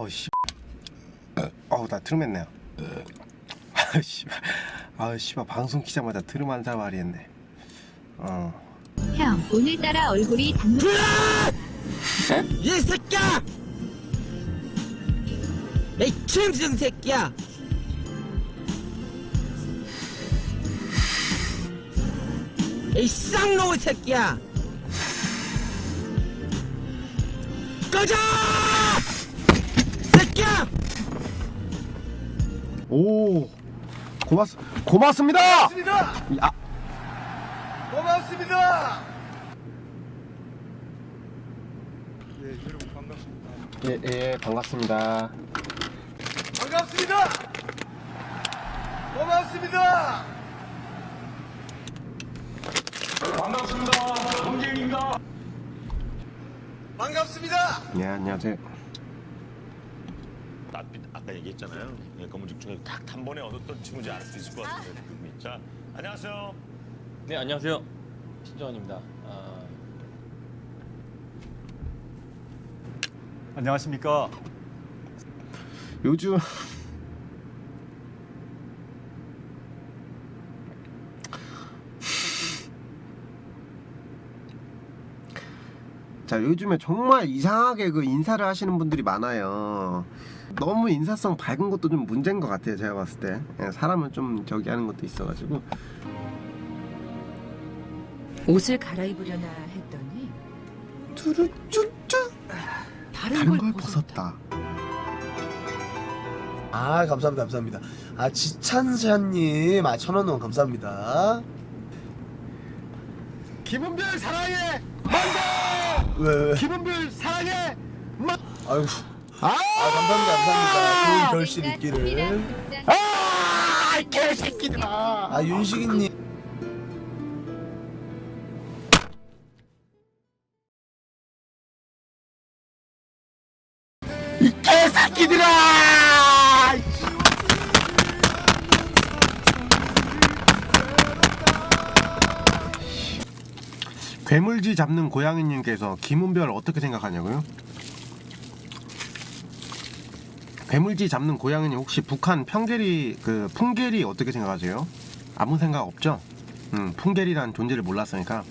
아우 씨. 아우 나 트름했네요. 아우 씨. 아우 씨발 방송 키자마자 트름 한 사발이 했네. 어. 형, 오늘따라 얼굴이 당... 이 새끼야! 이 짐승 새끼야! 이 쌍놈의 새끼야! 꺼져! 오. 고맙 고맙습니다. 고맙습니다. 아, 고맙습니다. 예, 여러분 반갑습니다. 예, 예, 반갑습니다. 반갑습니다. 고맙습니다. 반갑습니다. 동재입니다. 반갑습니다. 예, 안녕하세요. 아까 얘기했잖아요. 예, 검은죽 중에 딱한 번에 얻었던 친구인지 알 수 있을 것 같은데 느낌이. 자, 안녕하세요. 네 안녕하세요 신정환입니다. 아, 안녕하십니까. 요즘 자 요즘에 정말 이상하게 그 인사를 하시는 분들이 많아요. 너무 인사성 밝은 것도 좀 문제인 것 같아요. 제가 봤을 때 예, 사람은 좀 저기 하는 것도 있어가지고 옷을 갈아입으려나 했더니 쭈루쭈쭈 다른, 다른 걸, 걸 벗었다. 벗었다. 아 감사합니다 감사합니다. 아 지찬샤님 아 천원 원 감사합니다. 김은별 사랑해 만다. 왜 왜? 김은별 사랑해 만. 아유 아, 아 감사합니다 감사합니다. 좋은 결실 있기를. 아, 이 개새끼들아. 아 윤식이님 이 개새끼들아! 괴물쥐 잡는 고양이님께서 김은별 어떻게 생각하냐고요? 괴물쥐 잡는 고양이님 혹시 북한 평계리 그 풍계리 어떻게 생각하세요? 아무 생각 없죠? 음, 풍계리란 존재를 몰랐으니까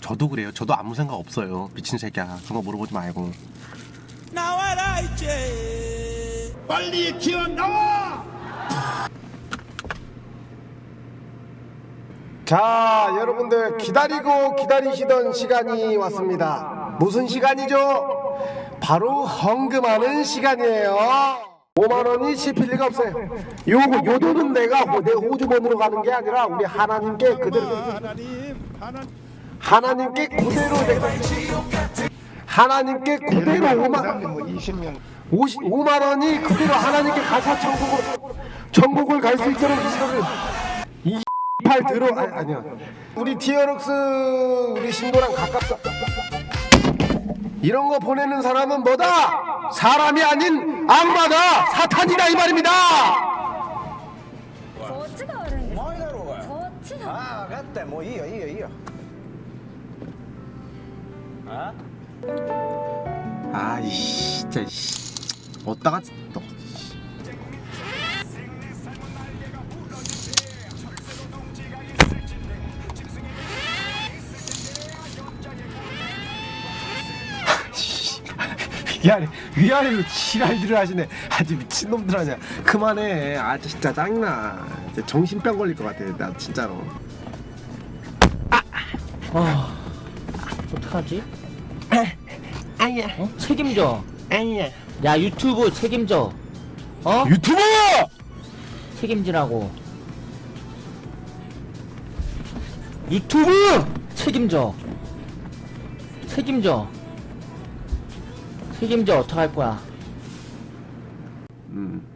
저도 그래요. 저도 아무 생각 없어요. 미친 새끼야. 그런 거 물어보지 말고. 나와라 이제! 빨리 기어 나와. 자, 여러분들 기다리고 기다리시던 시간이 왔습니다. 무슨 시간이죠? 바로 헌금하는 시간이에요. 5만 원이 씹힐 리가 없어요. 요거 요 돈은 내가 호- 내 호주번으로 가는 게 아니라 우리 하나님께 그대로 하나님께 그대로 내가 하나님께 그대로 5만 50, 5만 원이 그대로 하나님께 가사 천국으로 천국을 갈 수 있도록 이거를 팔 들어 아니, 아니야 우리 디어럭스 우리 신도랑 가깝다 이런 거 보내는 사람은 뭐다 사람이 아닌 악마다 사탄이다 이 말입니다 そっちが悪いんですそっちだあ分かったもういいよいいよいいよ。 아이 진짜 이씨. 어디다가 또 위아래 위아래로 지랄들을 하시네 아주 미친놈들 아니야 그만해 아 진짜 짜증나 진짜 정신병 걸릴 것 같아 나 진짜로 아 어떡하지? 아니야 어? 책임져. 아니야 야 유튜브 책임져. 어? 유튜브 책임지라고. 유튜브 책임져. 책임져. 책임져 어떡할 거야? 음.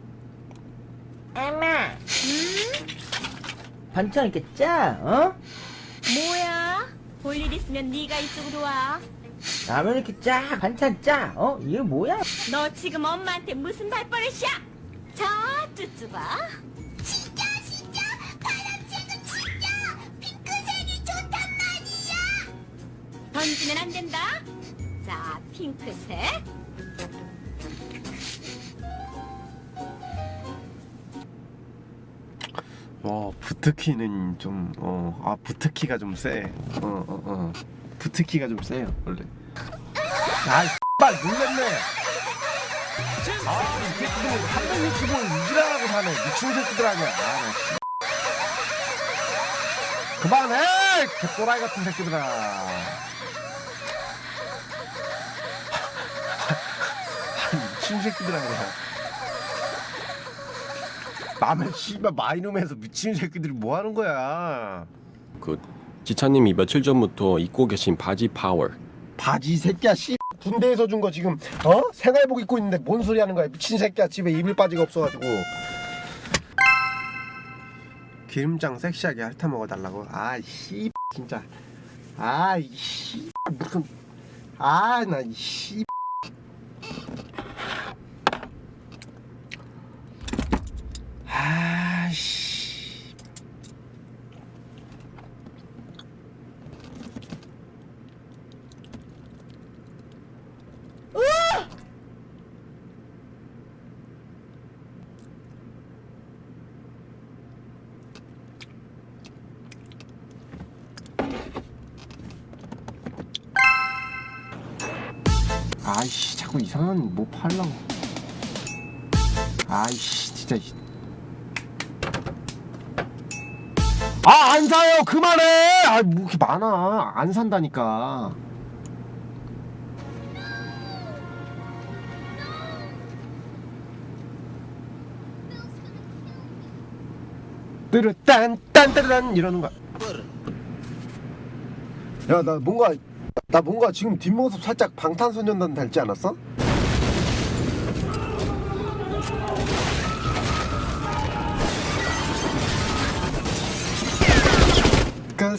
엄마. 반찬 이렇게 짜? 어? 뭐야 볼 일 있으면 네가 이쪽으로 와너 라면 이렇게 짜? 반찬 짜? 어? 이게 뭐야? 지금 엄마한테 무슨 발버릇이야 자 쭈쭈봐 진짜 진짜 파란색은 진짜 핑크색이 좋단 말이야 던지면 안 된다 자, 핑크색. 와, 부트키는 좀, 어, 아, 부트키가 좀 세. 어, 어, 어. 부트키가 좀 세요, 원래. 아, 빨 놀랬네. 아, 이 새끼들 360을 유지하라고 사네. 미친 새끼들 아니야. 아, 나 씨. 그만해! 개또라이 같은 새끼들아. 미친 새끼들 아니야. 남의 씨발 마이룸에서 미친 새끼들이 뭐 하는 거야? 그 지차님이 며칠 전부터 입고 계신 바지 파워 바지 새끼야 씨. 군대에서 준 거 지금 어? 생활복 입고 있는데 뭔 소리 하는 거야 미친 새끼야. 집에 이불 바지가 없어가지고. 기름장 섹시하게 핥아 먹어달라고? 아씨 진짜. 아이 씨 무슨 아나씨 아이씨 자꾸 이상한 뭐 팔라고 아이씨 진짜 이- 아, 안 사요! 그만해! 아, 뭐 이렇게 많아. 안 산다니까. 뜨르 딴딴따르란 이러는 거야. 야, 나 뭔가 나 뭔가 지금 뒷모습 살짝 방탄소년단 닮지 않았어? 그일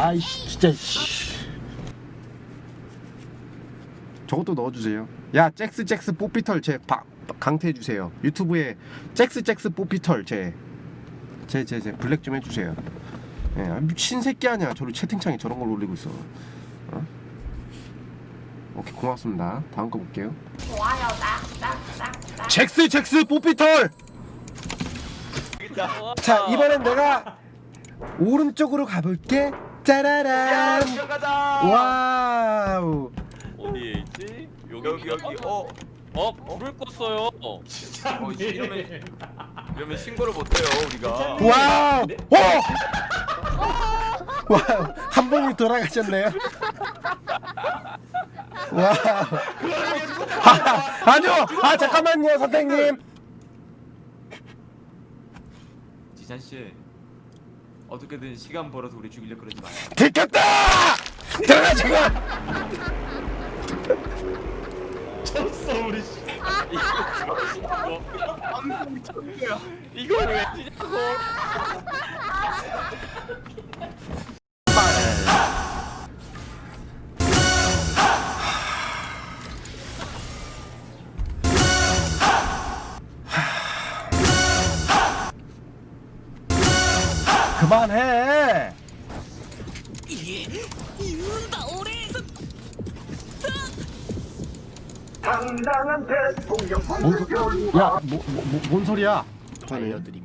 아이씨 진짜 씨. 저것도 넣어주세요. 야 잭스 잭스 뽀삐털 제 바, 강퇴해 주세요. 유튜브에 잭스 잭스 뽀삐털 제제 제제 블랙 좀 해주세요. 예, 아, 미친 새끼 아니야. 저를 채팅창에 저런 걸 올리고 있어. 어? 오케이 고맙습니다. 다음 거 볼게요. 잭스 잭스 뽀삐털. 자 이번엔 내가 오른쪽으로 가볼게. 짜라란. 와우. 어디에 있지? 여기 여기, 어. 어 불을 껐어요. 진짜 어, 이러면 이러면 신고를 못 해요 우리가. 와우. 오. 와우. 한 분이 돌아가셨네요. 와우. 아, 아니요. 아 잠깐만요, 선생님. 지찬 씨 어떻게든 시간 벌어서 우리 죽이려 그러지 마요. 들켰다. 들어가 지금. 이걸 왜 지냐고? 뭔 소... 야, 뭐, 뭐, 뭐, 뭔 소리야? 알려드림.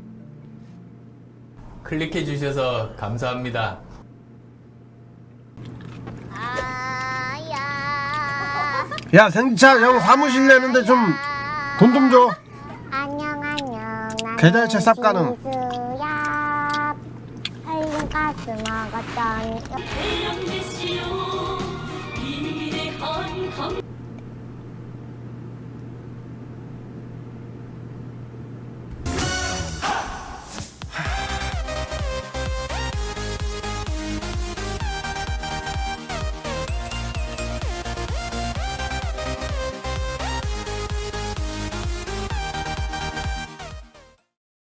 클릭해 주셔서 감사합니다. 야, 생차 형 사무실 내는데 좀 돈 좀 줘. 안녕 안녕 계좌이체 쌉 가능. 야 헬륨가스 먹었더니